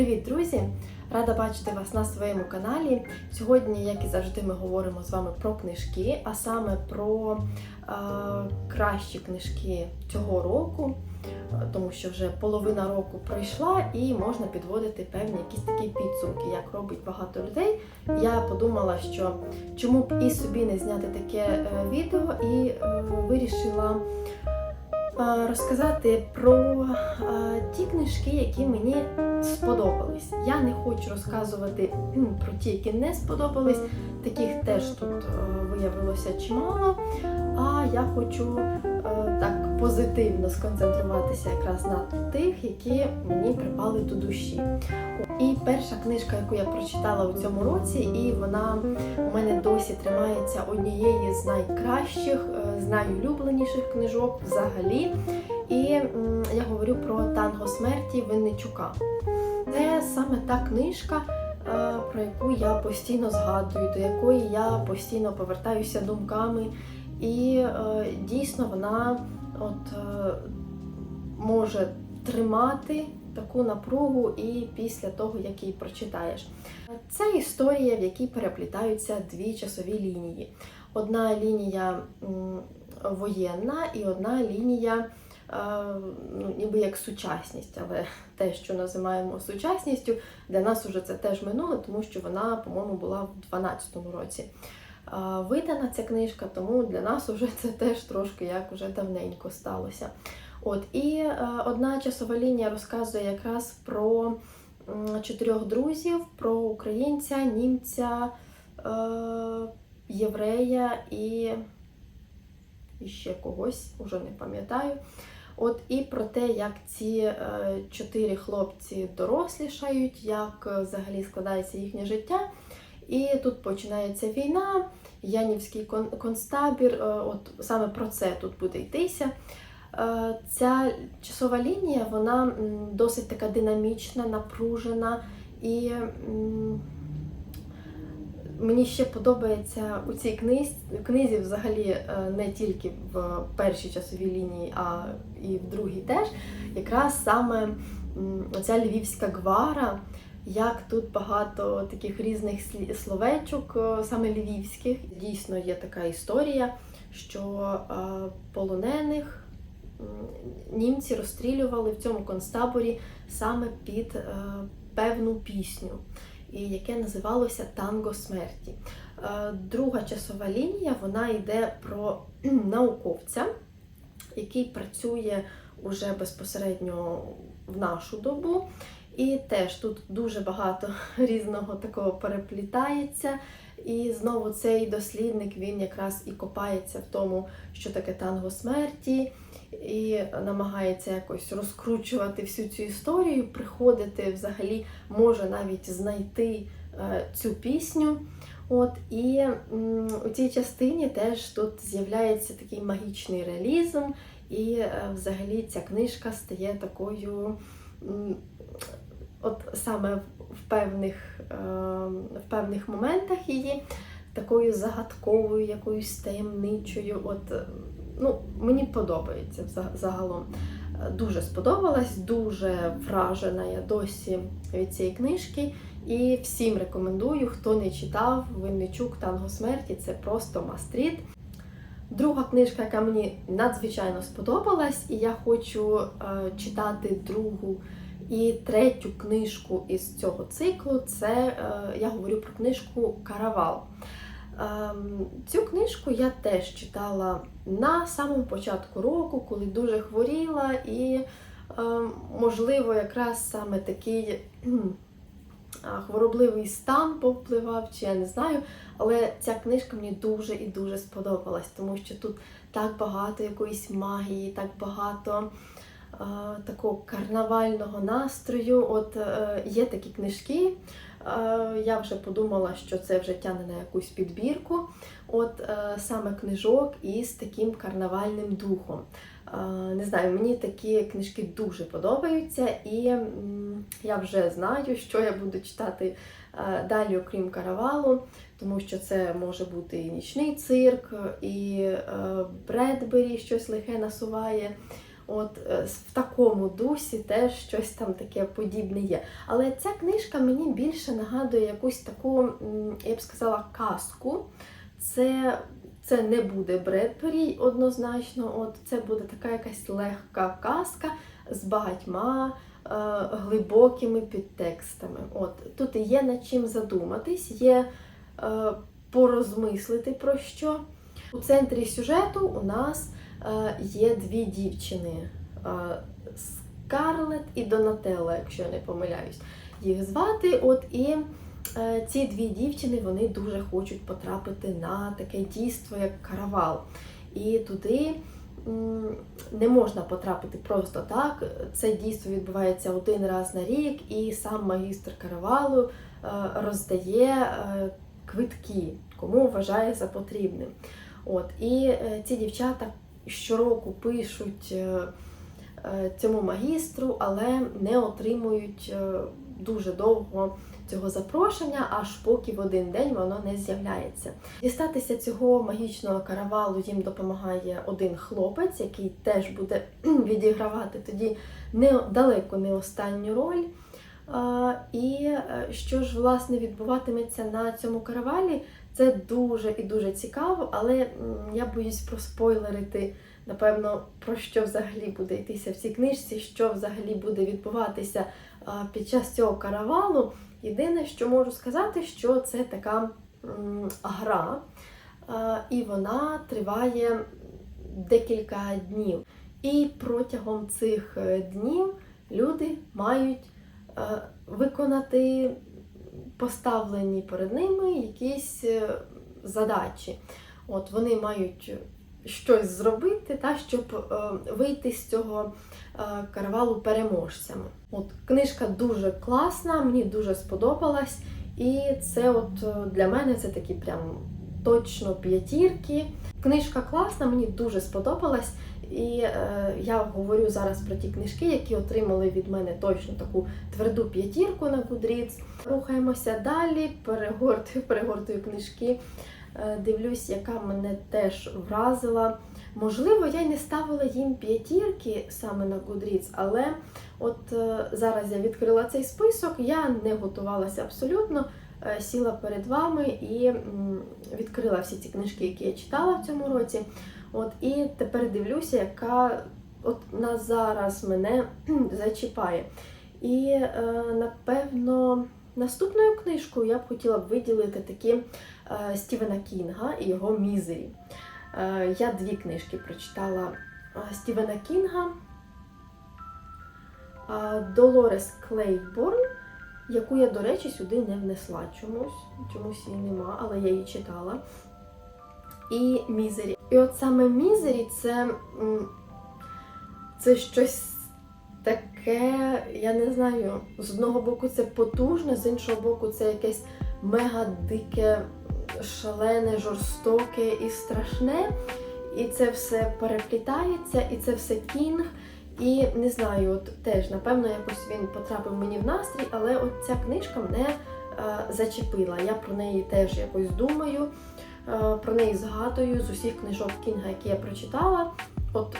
Привіт, друзі! Рада бачити вас на своєму каналі. Сьогодні, як і завжди, ми говоримо з вами про книжки, а саме про е, кращі книжки цього року, е, тому що вже половина року пройшла і можна підводити певні якісь такі підсумки, як робить багато людей. Я подумала, що чому б і собі не зняти таке е, відео, і е, вирішила розказати про ті книжки, які мені сподобались. Я не хочу розказувати про ті, які не сподобались. Таких теж тут е, виявилося чимало. А я хочу е, так позитивно сконцентруватися якраз на тих, які мені припали до душі. І перша книжка, яку я прочитала у цьому році, і вона у мене досі тримається однією з найкращих, е, з найулюбленіших книжок взагалі. І я говорю про танго смерті Винничука. Це саме та книжка, е, про яку я постійно згадую, до якої я постійно повертаюся думками. І е, дійсно вона от, може тримати таку напругу і після того, як її прочитаєш. Це історія, в якій переплітаються дві часові лінії. Одна лінія воєнна і одна лінія. е, Ну, ніби як сучасність, але те, що називаємо сучасністю, для нас уже це теж минуле, тому що вона, по-моєму, була в 12-му році е, видана ця книжка, тому для нас уже це теж трошки як уже давненько сталося. От і е, одна часова лінія розказує якраз про чотирьох друзів: про українця, німця, е, єврея і, і ще когось, уже не пам'ятаю. От і про те, як ці е, чотири хлопці дорослішають, як взагалі складається їхнє життя. І тут починається війна, Янівський кон- концтабір, от саме про це тут буде йтися. Е, Ця часова лінія вона досить така динамічна, напружена і мені ще подобається у цій книзі, книзі взагалі е, не тільки в першій часовій лінії, а і в другій теж. Якраз саме м, оця львівська гвара, як тут багато таких різних словечок, е, саме львівських. Дійсно є така історія, що полонених німці розстрілювали в цьому концтаборі саме під е, певну пісню, і яке називалося Танго смерті. Е, Друга часова лінія вона йде про науковця, який працює уже безпосередньо в нашу добу. І теж тут дуже багато різного такого переплітається. І знову цей дослідник він якраз і копається в тому, що таке танго смерті, і намагається якось розкручувати всю цю історію, приходити взагалі, може навіть знайти е, цю пісню. От і у цій частині теж тут з'являється такий магічний реалізм, і е, взагалі ця книжка стає такою. От саме в певних, е, в певних моментах її такою загадковою, якоюсь таємничою. От, ну, мені подобається загалом. Е, Дуже сподобалась, дуже вражена я досі від цієї книжки. І всім рекомендую, хто не читав Винничук Танго смерті, це просто мастріт. Друга книжка, яка мені надзвичайно сподобалась, і я хочу е, читати другу і третю книжку із цього циклу це е, я говорю про книжку Каравал. Ем, Цю книжку я теж читала на самому початку року, коли дуже хворіла, і, ем, можливо, якраз саме такий хворобливий стан повпливав, чи я не знаю. Але ця книжка мені дуже і дуже сподобалась, тому що тут так багато якоїсь магії, так багато е, такого карнавального настрою. От е, є такі книжки. Е, Я вже подумала, що це вже тягне на якусь підбірку. От е, саме книжок із таким карнавальним духом. Е, Не знаю, мені такі книжки дуже подобаються, і я вже знаю, що я буду читати далі, окрім каравалу, тому що це може бути і нічний цирк, і Бредбері щось лихе насуває. От е, в такому дусі теж щось там таке подібне є. Але ця книжка мені більше нагадує якусь таку, я б сказала, казку. Це, це не буде Бредбері однозначно. От це буде така якась легка казка з багатьма е, глибокими підтекстами. От тут є над чим задуматись, є е, порозмислити про що. У центрі сюжету у нас є дві дівчини: е, Скарлет і Донателла, якщо я не помиляюсь. Їх звати. От і е, ці дві дівчини вони дуже хочуть потрапити на таке дійство, як каравал. І туди не можна потрапити просто так. Це дійство відбувається один раз на рік, і сам магістр каравалу е, роздає е, квитки, кому вважає за потрібним. От, і е, ці дівчата щороку пишуть е, е, цьому магістру, але не отримують е, дуже довго цього запрошення, аж поки в один день воно не з'являється. Дістатися цього магічного каравалу їм допомагає один хлопець, який теж буде відігравати тоді не далеко не останню роль. І що ж власне відбуватиметься на цьому каравалі, це дуже і дуже цікаво, але я боюсь проспойлерити, напевно, про що взагалі буде йтися в цій книжці, що взагалі буде відбуватися під час цього каравалу. Єдине, що можу сказати, що це така гра, і вона триває декілька днів. І протягом цих е, днів люди мають е, виконати поставлені перед ними якісь е, задачі. От вони мають щось зробити, та, щоб е, вийти з цього е, каравалу переможцями. От книжка дуже класна, мені дуже сподобалась. І це от е, для мене це такі прям точно п'ятірки. Книжка класна, мені дуже сподобалась. І е, я говорю зараз про ті книжки, які отримали від мене точно таку тверду п'ятірку на Goodreads. Рухаємося далі, перегортую, перегортую книжки. Е, дивлюсь, яка мене теж вразила. Можливо, я й не ставила їм п'ятірки саме на Goodreads, але от е, зараз я відкрила цей список, я не готувалася абсолютно. е, Сіла перед вами і відкрила всі ці книжки, які я читала в цьому році. От і тепер дивлюся, яка от на зараз мене зачіпає. І е, напевно наступною книжкою я б хотіла б виділити такі е, Стівена Кінга і його Мізері. Е, я дві книжки прочитала е, Стівена Кінга. Е, Долорес Клейборн, яку я, до речі, сюди не внесла чомусь. Чомусь її нема, але я її читала. І Мізері. І от саме Мізері це, це щось таке, я не знаю, з одного боку це потужне, з іншого боку, це якесь мега дике, шалене, жорстоке і страшне. І це все переплітається, і це все кінг. І не знаю, от теж, напевно, якось він потрапив мені в настрій, але от ця книжка мене е, зачепила. Я про неї теж якось думаю, про неї згадую з усіх книжок Кінга, які я прочитала. От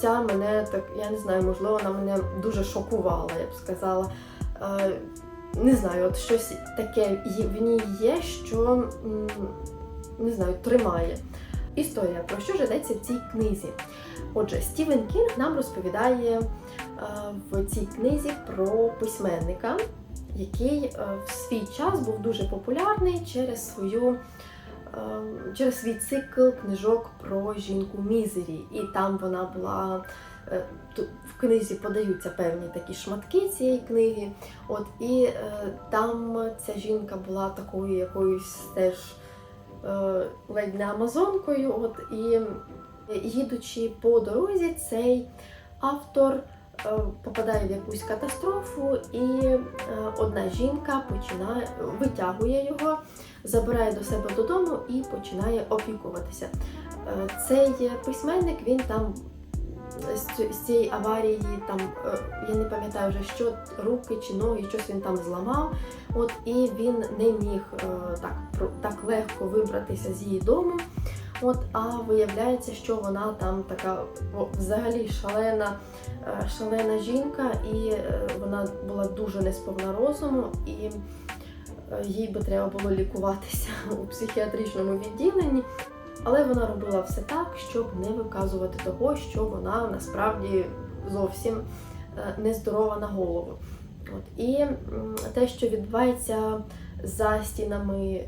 ця мене так, я не знаю, можливо, вона мене дуже шокувала, я б сказала. Е, не знаю, от щось таке в ній є, що не знаю, тримає. Історія про що ж йдеться в цій книзі? Отже, Стівен Кінг нам розповідає е, в цій книзі про письменника, який е, в свій час був дуже популярний через свою. Е, Через свій цикл книжок про жінку Мізері, і там вона була е, в книзі подаються певні такі шматки цієї книги. От і е, там ця жінка була такою якоюсь теж е, ледь не амазонкою. От і їдучи по дорозі, цей автор попадає в якусь катастрофу, і одна жінка починає витягує його, забирає до себе додому і починає опікуватися. Е, Цей письменник він там з цієї аварії, там е, я не пам'ятаю вже що руки чи ноги, щось він там зламав. От і він не міг е, так так легко вибратися з її дому. От, а виявляється, що вона там така взагалі шалена, шалена жінка, і вона була дуже несповна розуму, і їй би треба було лікуватися у психіатричному відділенні. Але вона робила все так, щоб не виказувати того, що вона насправді зовсім е, нездорова на голову. От. І те, що відбувається за стінами е,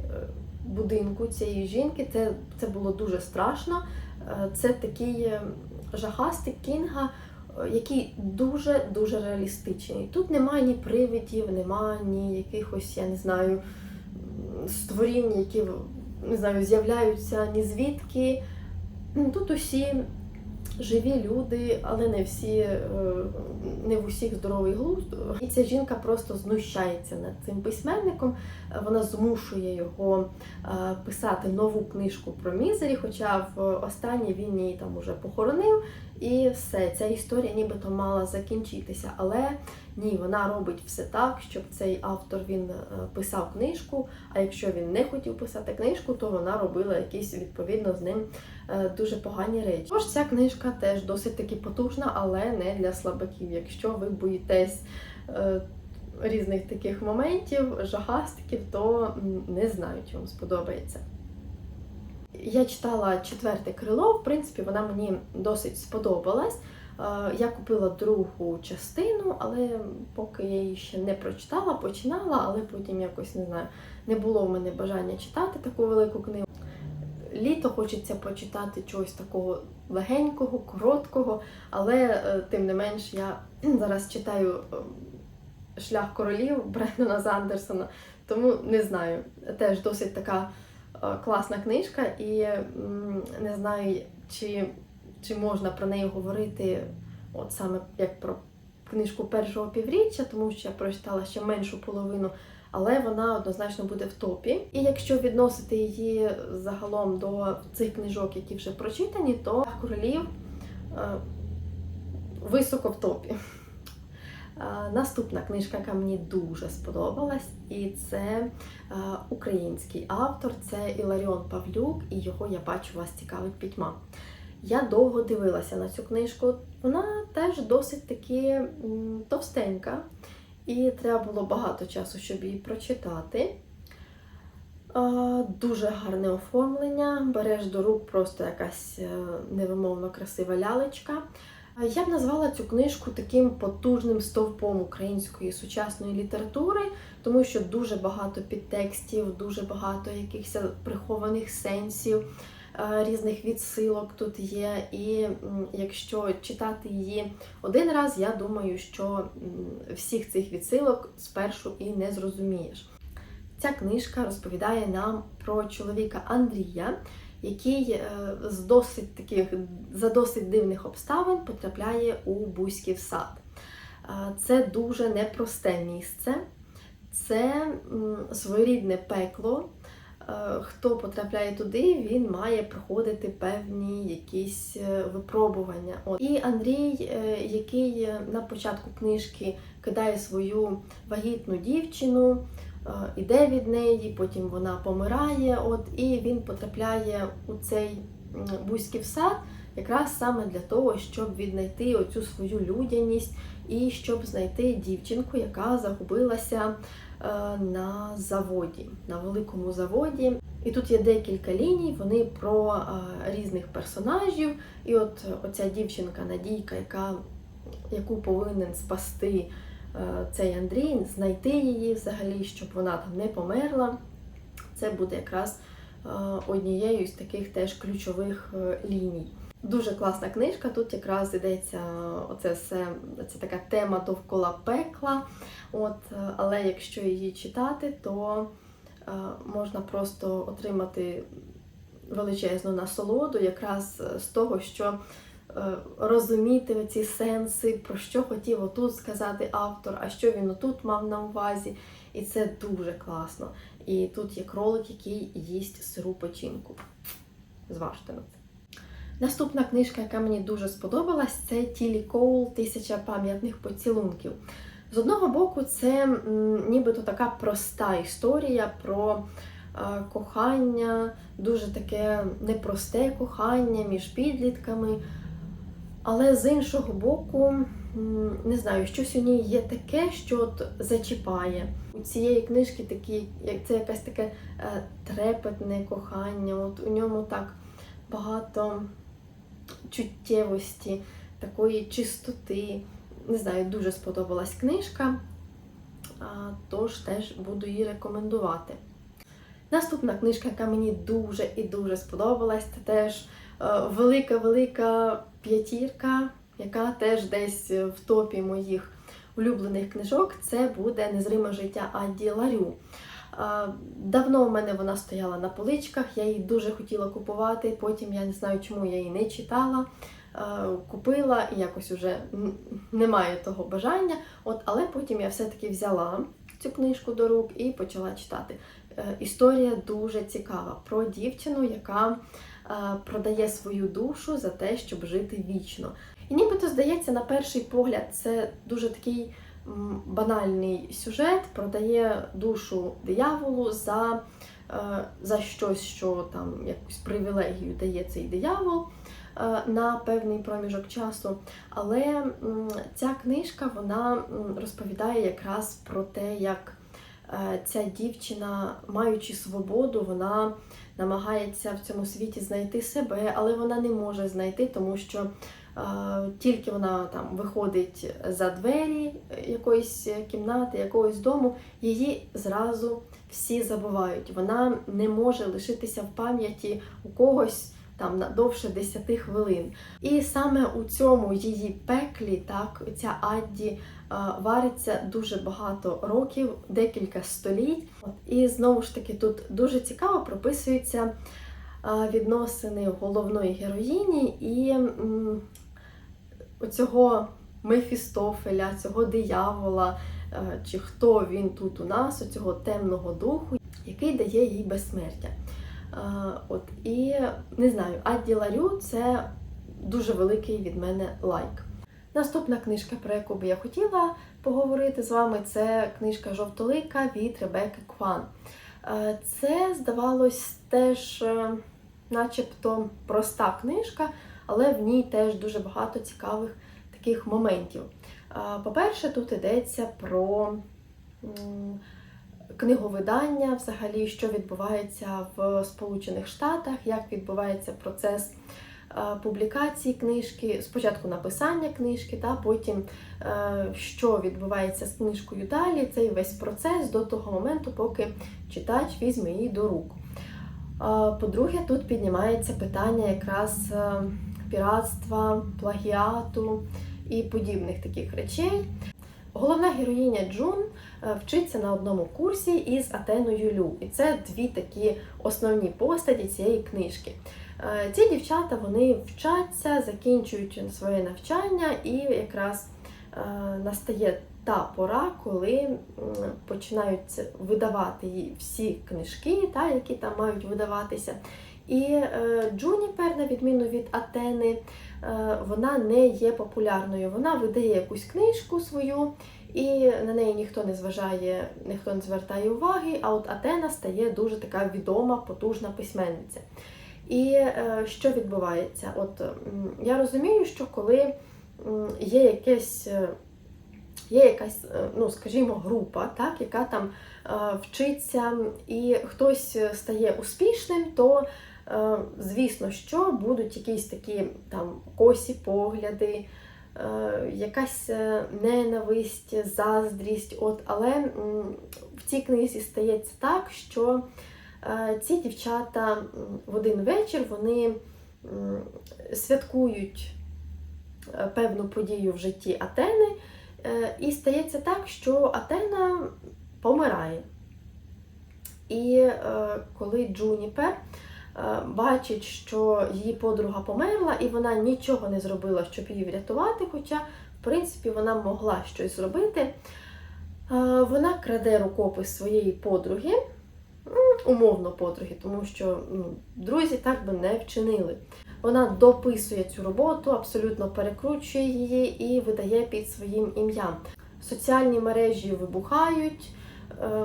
будинку цієї жінки, це, це було дуже страшно. Е, Це такий е, жахастик Кінга, е, який дуже-дуже реалістичний. Тут немає ні привидів, немає ні якихось, я не знаю, створінь, які не знаю, з'являються ні звідки. Ну, Тут усі живі люди, але не всі, е, не в усіх здоровий глузд. І ця жінка просто знущається над цим письменником. Вона змушує його е, писати нову книжку про мізері, хоча в останній він її там уже похоронив, і все, ця історія нібито мала закінчитися. Але ні, вона робить все так, щоб цей автор він е, писав книжку. А якщо він не хотів писати книжку, то вона робила якісь відповідно з ним е, дуже погані речі. Тож ця книжка теж досить таки потужна, але не для слабаків. Якщо ви боїтесь е, різних таких моментів, жахастиків, то не знаю, чи вам сподобається. Я читала четверте крило, в принципі, вона мені досить сподобалась. Е, Я купила другу частину, але поки я її ще не прочитала, починала, але потім якось не знаю, не було в мене бажання читати таку велику книгу. Літо хочеться почитати чогось такого легенького, короткого, але е, тим не менш я зараз читаю е, Шлях королів Брендона Зандерсона, тому не знаю. Теж досить така класна книжка, і не знаю, чи, чи можна про неї говорити от саме як про книжку першого півріччя, тому що я прочитала ще меншу половину, але вона однозначно буде в топі. І якщо відносити її загалом до цих книжок, які вже прочитані, то королів е, високо в топі. Наступна книжка, яка мені дуже сподобалась, і це український автор, це Іларіон Павлюк, і його я бачу вас цікавить пітьма. Я довго дивилася на цю книжку. Вона теж досить таки товстенька, і треба було багато часу, щоб її прочитати. Дуже гарне оформлення. Береш до рук просто якась е, невимовно красива лялечка. Е, Я б назвала цю книжку таким потужним стовпом української сучасної літератури, тому що дуже багато підтекстів, дуже багато якихось прихованих сенсів, е, різних відсилок тут є. І якщо читати її один раз, я думаю, що всіх цих відсилок спершу і не зрозумієш. Ця книжка розповідає нам про чоловіка Андрія, який е, з досить таких за досить дивних обставин потрапляє у Бузьків сад. Е, Це дуже непросте місце, це своєрідне пекло. Е, Хто потрапляє туди, він має проходити певні якісь випробування. І Андрій, який на початку книжки кидає свою вагітну дівчину, іде від неї, потім вона помирає, от, і він потрапляє у цей бузьків сад якраз саме для того, щоб віднайти оцю свою людяність і щоб знайти дівчинку, яка загубилася е, на заводі, на великому заводі. І тут є декілька ліній, вони про е, різних персонажів. І от оця дівчинка Надійка, яка, яку повинен спасти е, цей Андрій, знайти її взагалі, щоб вона там не померла. Це буде якраз е, однією з таких теж ключових е, ліній. Дуже класна книжка. Тут якраз йдеться оце все, це така тема довкола пекла. От, е, але якщо її читати, то е, можна просто отримати величезну насолоду, якраз з того, що е, розуміти ці сенси, про що хотів отут сказати автор, а що він отут мав на увазі. І це дуже класно. І тут є кролик, який їсть сиру печінку. Зважте на це. Наступна книжка, яка мені дуже сподобалась, це Тілі Коул Тисяча пам'ятних поцілунків. З одного боку, це нібито така проста історія про кохання, дуже таке непросте кохання між підлітками. Але з іншого боку, не знаю, щось у ній є таке, що от зачіпає. У цієї книжки такі, як це якесь таке е, трепетне кохання. От у ньому так багато чуттєвості, такої чистоти. Не знаю, дуже сподобалась книжка, тож теж буду її рекомендувати. Наступна книжка, яка мені дуже і дуже сподобалась, це теж е, велика-велика п'ятірка, яка теж десь в топі моїх улюблених книжок. Це буде Незриме життя Адді Ларю. Е, Давно в мене вона стояла на поличках, я її дуже хотіла купувати, потім я не знаю, чому я її не читала. Е, Купила і якось уже н- немає того бажання. От, але потім я все-таки взяла цю книжку до рук і почала читати. Е, Історія дуже цікава про дівчину, яка е, продає свою душу за те, щоб жити вічно. І нібито здається, на перший погляд, це дуже такий банальний сюжет, продає душу дияволу за, е, за щось, що там якусь привілегію дає цей диявол е, на певний проміжок часу. Але ця книжка вона розповідає якраз про те, як е, ця дівчина, маючи свободу, вона намагається в цьому світі знайти себе, але вона не може знайти, тому що е, тільки вона там виходить за двері якоїсь кімнати, якогось дому, її зразу всі забувають. Вона не може лишитися в пам'яті у когось там на довше 10 хвилин. І саме у цьому її пеклі, так, ця Адді е, вариться дуже багато років, декілька століть. І знову ж таки тут дуже цікаво прописуються е, відносини головної героїні і оцього Мефістофеля, цього диявола, е, чи хто він тут у нас, оцього темного духу, який дає їй безсмертя. От і не знаю, Адді Ларю це дуже великий від мене лайк. Наступна книжка, про яку би я хотіла поговорити з вами, це книжка Жовтолика від Ребекки Кван. Це, здавалось, теж е, начебто проста книжка, але в ній теж дуже багато цікавих таких моментів. По-перше, тут йдеться про книговидання, взагалі, що відбувається в Сполучених Штатах, як відбувається процес е, публікації книжки, спочатку написання книжки, та потім е, що відбувається з книжкою далі, цей весь процес до того моменту, поки читач візьме її до рук. Е, По-друге, тут піднімається питання якраз піратства, плагіату і подібних таких речей. Головна героїня Джун е, вчиться на одному курсі із Атеною Лю. І це дві такі основні постаті цієї книжки. Е, Ці дівчата вони вчаться, закінчують своє навчання, і якраз е, настає та пора, коли починають видавати всі книжки, та, які там мають видаватися. І е, Джуніпер, на відміну від Атени, е, вона не є популярною. Вона видає якусь книжку свою, і на неї ніхто не зважає, ніхто не звертає уваги. А от Атена стає дуже така відома, потужна письменниця. І е, що відбувається? От я розумію, що коли є якесь. Є якась, ну скажімо, група, так, яка там е, вчиться, і хтось стає успішним, то звісно, що будуть якісь такі там косі погляди, е, якась е, ненависть, заздрість. От, але в цій книзі стається так, що е, ці дівчата в один вечір вони святкують е, певну подію в житті Атени. Е, І стається так, що Атена помирає. І е, коли Джуніпер е, бачить, що її подруга померла, і вона нічого не зробила, щоб її врятувати, хоча, в принципі, вона могла щось зробити, е, вона краде рукопис своєї подруги, умовно подруги, тому що ну, друзі так би не вчинили. Вона дописує цю роботу, абсолютно перекручує її і видає під своїм ім'ям. Соціальні мережі вибухають, е,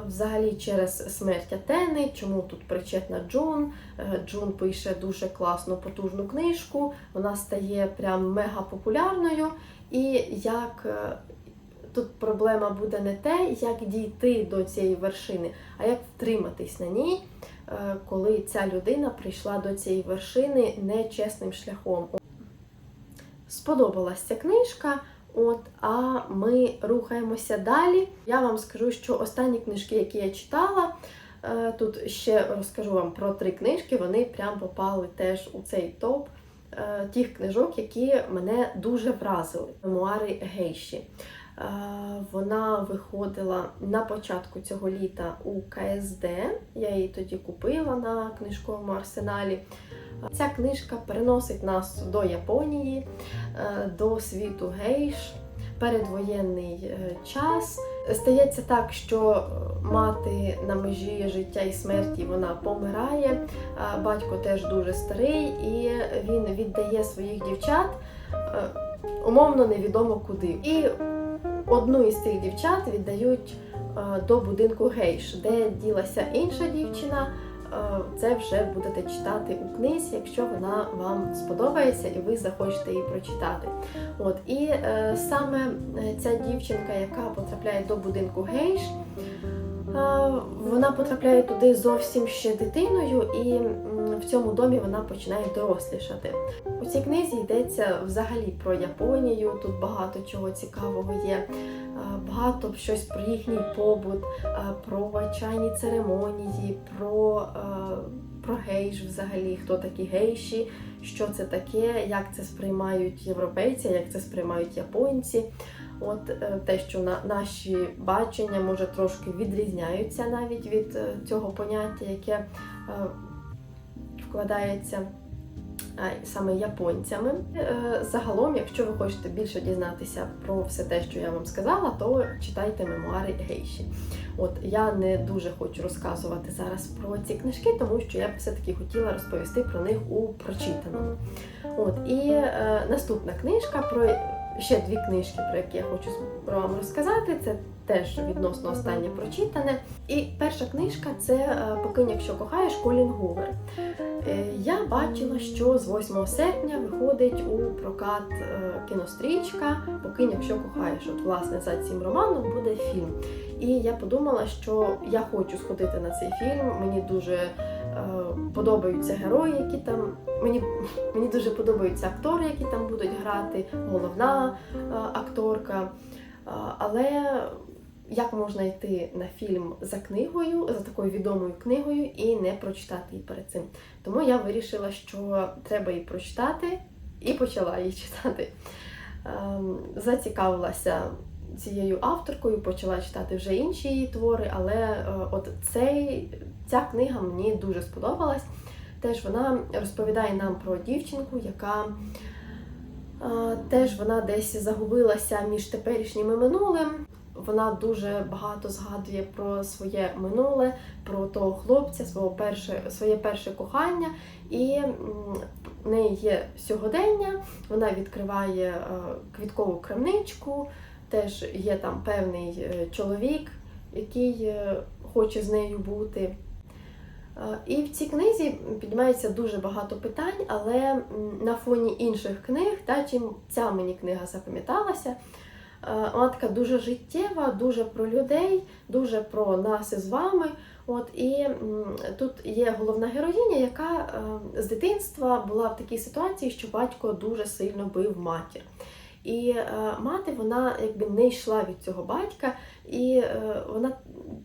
взагалі через смерть Атени, чому тут причетна Джун. Е, Джун пише дуже класну, потужну книжку, вона стає прям мега популярною. І як е, тут проблема буде не те, як дійти до цієї вершини, а як втриматись на ній, е, коли ця людина прийшла до цієї вершини нечесним шляхом. Сподобалась ця книжка. От, а ми рухаємося далі. Я вам скажу, що останні книжки, які я читала, е, тут ще розкажу вам про три книжки. Вони прям попали теж у цей топ е, тих книжок, які мене дуже вразили. Мемуари Гейші. Е, Вона виходила на початку цього літа у КСД. Я її тоді купила на книжковому арсеналі. Ця книжка переносить нас до Японії, е, до світу гейш, передвоєнний е, час. Стається так, що е, мати на межі життя і смерті вона помирає. Батько теж дуже старий, і він віддає своїх дівчат умовно невідомо куди. І одну із цих дівчат віддають до будинку гейш, де ділася інша дівчина. Е, Це вже будете читати у книзі, якщо вона вам сподобається і ви захочете її прочитати. От і е, саме е, ця дівчинка, яка потрапляє до будинку гейш, вона потрапляє туди зовсім ще дитиною, і в цьому домі вона починає дорослішати. У цій книзі йдеться взагалі про Японію. Тут багато чого цікавого є. Багато щось про їхній побут, про чайні церемонії, про, про гейш взагалі, хто такі гейші, що це таке, як це сприймають європейці, як це сприймають японці. От е, те, що на наші бачення може трошки відрізняються навіть від е, цього поняття, яке е, вкладається саме японцями. Загалом, якщо ви хочете більше дізнатися про все те, що я вам сказала, то читайте мемуари гейші. От я не дуже хочу розказувати зараз про ці книжки, тому що я б все-таки хотіла розповісти про них у прочитаному. От і е, наступна книжка про ще дві книжки, про які я хочу вам розказати. Це теж відносно останнє прочитане. І перша книжка це е, Покинь, якщо кохаєш Колін Гувер. Е, Я бачила, що з 8 серпня виходить у прокат е, кінострічка Покинь, якщо кохаєш. От, власне, за цим романом буде фільм. І я подумала, що я хочу сходити на цей фільм. Мені дуже подобаються герої, які там. Мені, мені дуже подобаються актори, які там будуть грати, головна е, акторка. Е, але як можна йти на фільм за книгою, за такою відомою книгою, і не прочитати її перед цим? Тому я вирішила, що треба її прочитати, і почала її читати. Зацікавилася цією авторкою, почала читати вже інші її твори, але е, от цей, ця книга мені дуже сподобалась. Теж вона розповідає нам про дівчинку, яка е, теж вона десь загубилася між теперішнім і минулим. Вона дуже багато згадує про своє минуле, про того хлопця, свого перше, своє перше кохання, і в неї є сьогодення. Вона відкриває е, квіткову крамничку, теж є там певний е, чоловік, який е, хоче з нею бути. Е, І в цій книзі піднімається дуже багато питань, але на фоні інших книг, та чим ця мені книга запам'яталася, е, вона така дуже життєва, дуже про людей, дуже про нас із вами. От і тут є головна героїня, яка е, з дитинства була в такій ситуації, що батько дуже сильно бив матір. І мати вона якби не йшла від цього батька, і е, вона,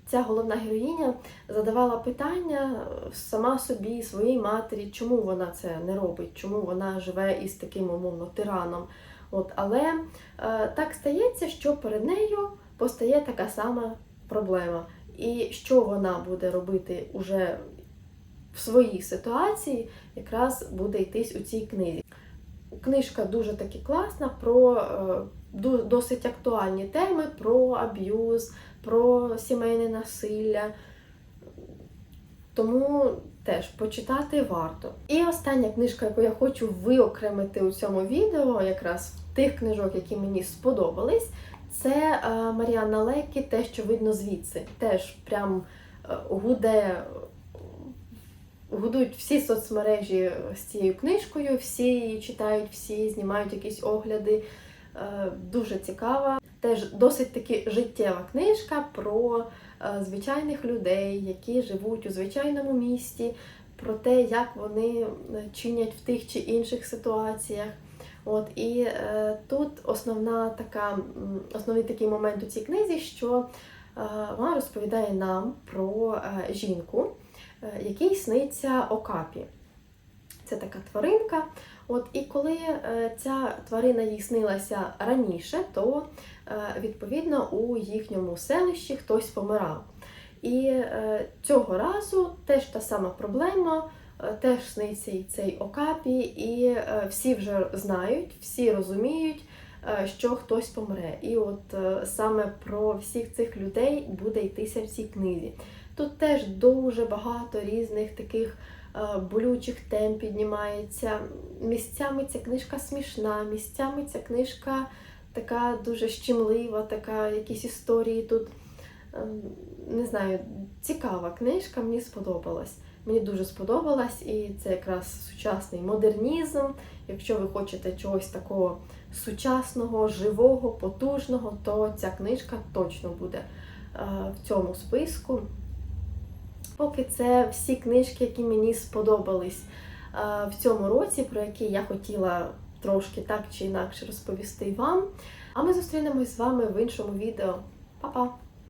ця головна героїня, задавала питання сама собі, своїй матері, чому вона це не робить, чому вона живе із таким умовно тираном. От, але е, так стається, що перед нею постає така сама проблема. І що вона буде робити уже в своїй ситуації, якраз буде йтись у цій книзі. Книжка дуже таки класна про е, досить актуальні теми: про аб'юз, про сімейне насилля. Тому теж почитати варто. І остання книжка, яку я хочу виокремити у цьому відео, якраз тих книжок, які мені сподобались, Це е, Маріанна Лекі, те, що видно звідси. Теж прям е, гуде, гудуть всі соцмережі з цією книжкою, всі її читають, всі знімають якісь огляди. Е, Дуже цікава. Теж досить таки життєва книжка про е, звичайних людей, які живуть у звичайному місті, про те, як вони е, чинять в тих чи інших ситуаціях. От і е, тут основна така, основний такий момент у цій книзі, що е, вона розповідає нам про е, жінку, е, якій сниться Окапі. Це така тваринка. От, і коли е, ця тварина їй снилася раніше, то е, відповідно у їхньому селищі хтось помирав. І е, цього разу теж та сама проблема, теж сниться і цей Окапі, і всі вже знають, всі розуміють, що хтось помре. І от саме про всіх цих людей буде йтися в цій книзі. Тут теж дуже багато різних таких болючих тем піднімається. Місцями ця книжка смішна, місцями ця книжка така дуже щемлива, така якісь історії тут. ем, Не знаю, цікава книжка, мені сподобалась. Мені дуже сподобалась, і це якраз сучасний модернізм. Якщо ви хочете чогось такого сучасного, живого, потужного, то ця книжка точно буде е, в цьому списку. Поки це всі книжки, які мені сподобались е, в цьому році, про які я хотіла трошки так чи інакше розповісти вам. А ми зустрінемось з вами в іншому відео. Па-па!